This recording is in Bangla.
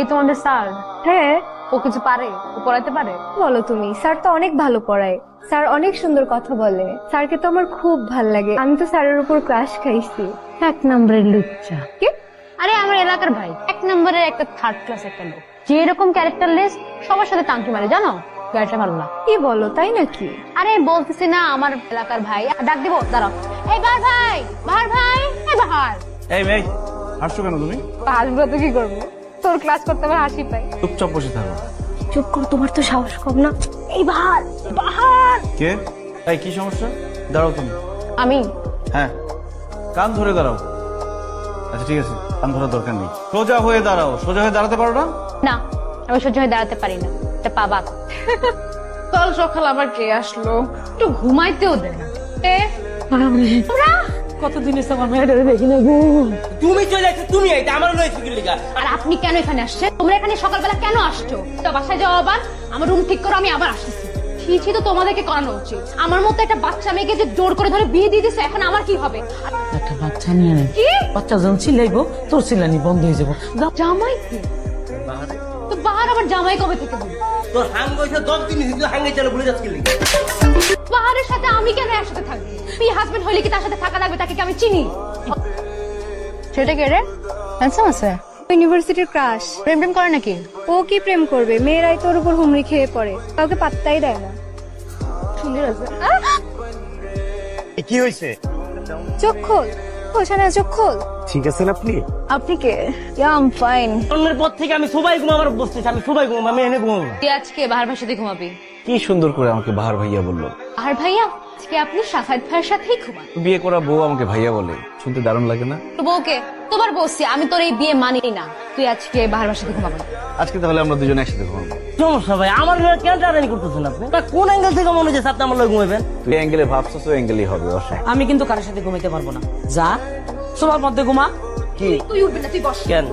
এই তোমাদের স্যার। হ্যাঁ ও কিছু পারে ও পড়াইতে পারে। বলো তুমি স্যার তো অনেক ভালো পড়ায়। স্যার অনেক সুন্দর কথা বলে। স্যারকে তো আমার খুব ভালো লাগে। আমি তো স্যারের উপর ক্রাশ খাইছি। এক নম্বরের লুচ্চা। কি? আরে আমার এলাকার ভাই। এক নম্বরের একটা থার্ড ক্লাস একটা লোক। যে এরকম ক্যারেক্টারলেস সবার সাথে টাঙ্কি মারে জানো? গাড়িটা ভালো না। কি বলো তাই নাকি? আরে বলতেছি না আমার এলাকার ভাই। ডাক দিব দাঁড়াও। এই বাহার ভাই বাহার ভাই এই বাহার। এই মেয়ে হাসছো কেন তুমি? হাসবো তো কি করব? তোর ক্লাস করতে আমার হাসি পাই চুপচাপ বসে থাকো। চুপ কর তোমার তো সাহস কম না। এই বাহার বাহার। কে? এই কি সমস্যা? দাঁড়াও তুমি। আমি? হ্যাঁ। কান ধরে দাঁড়াও। আচ্ছা ঠিক আছে। কান ধরার দরকার নেই। সোজা হয়ে দাঁড়াও। সোজা হয়ে দাঁড়াতে পারো না? না আমি সহ্য হয়ে দাঁড়াতে পারি না। এটা পাবা। কাল সকাল আবার কে আসলো? একটু ঘুমাইতেও দে না। এ, তোমরা? কতদিন এসে আমার মেয়েটারে দেখি না গো? তুমি চলে আসছো তুমি এটা আমার লয়েছে কি লিগা। আর আপনি কেন এখানে আসছেন? তোমরা এখানে সকালবেলা কেন আসছো? তো বাসায় যাওয়া আবার আমার রুম ঠিক করো আমি আবার আসতেছি। ছি তো তোমাদেরকে করানো উচিত। আমার মতো একটা বাচ্চা মেয়েকে যে জোর করে ধরে বিয়ে দিয়ে দিছে এখন আমার কি হবে? একটা বাচ্চা নিয়ে নে। কি? বাচ্চা যখন চিল্লাইবো তোর চিল্লানি বন্ধ হয়ে যাব। জামাই কি? তো বাহার আবার জামাই কবে থেকে তোর হাং বয়সে দশ দিন হাঙ্গে চলে ভুলে যাচ্ছ কি সাথে আমি কেন একসাথে থাকব? তুই হাজবেন্ড হইলে কি তার সাথে থাকা লাগবে? তাকে কি আমি চিনি? সেটা কে রে? হ্যান্ডসাম আছে? ইউনিভার্সিটির ক্রাশ প্রেম প্রেম করে নাকি? ও কি প্রেম করবে? মেয়েরাই তোর উপর হুমড়ি খেয়ে পড়ে। কাউকে পাত্তাই দেয় না। সুন্দর আছে কি হয়েছে? চোখ খোল। চোখ খোল। ঠিক আছেন আপনি? আপনি কে? আম ফাইন জন্মের পর থেকে আমি সবাই ঘুমাবার বসতেছি আমি সবাই ঘুমাবো আমি এনে ঘুমাবো। তুই আজকে বাহার সাথে ঘুমাবি। কি সুন্দর করে আমাকে বাহার ভাইয়া বলল। আর ভাইয়া আজকে আপনি সাফায়ত ভাইয়ের সাথেই ঘুমান। বিয়ে করা বউ আমাকে ভাইয়া বলে। শুনতে দারুণ লাগে না? বউকে তোমার বলছি আমি তোর এই বিয়ে মানি না। তুই আজকে বাহার ভাইয়ের সাথে ঘুমাবি। না। আজকে তাহলে আমরা দুজনে একসাথে ঘুমাবো। সমস্যা ভাই আমার লয়ে কেন টানানি করতেছেন আপনি? তা কোন অ্যাঙ্গেল থেকে মনে হচ্ছে আপনি আমার লয়ে ঘুমাবেন? তুই অ্যাঙ্গেলে ভাবছিস ওই অ্যাঙ্গেলই হবে অসুবিধা আমি কিন্তু কারোর সাথে ঘুমাইতে পারব না। যা তোমার মধ্যে ঘুমা। কি? তুই উঠবি না তুই বস। কেন?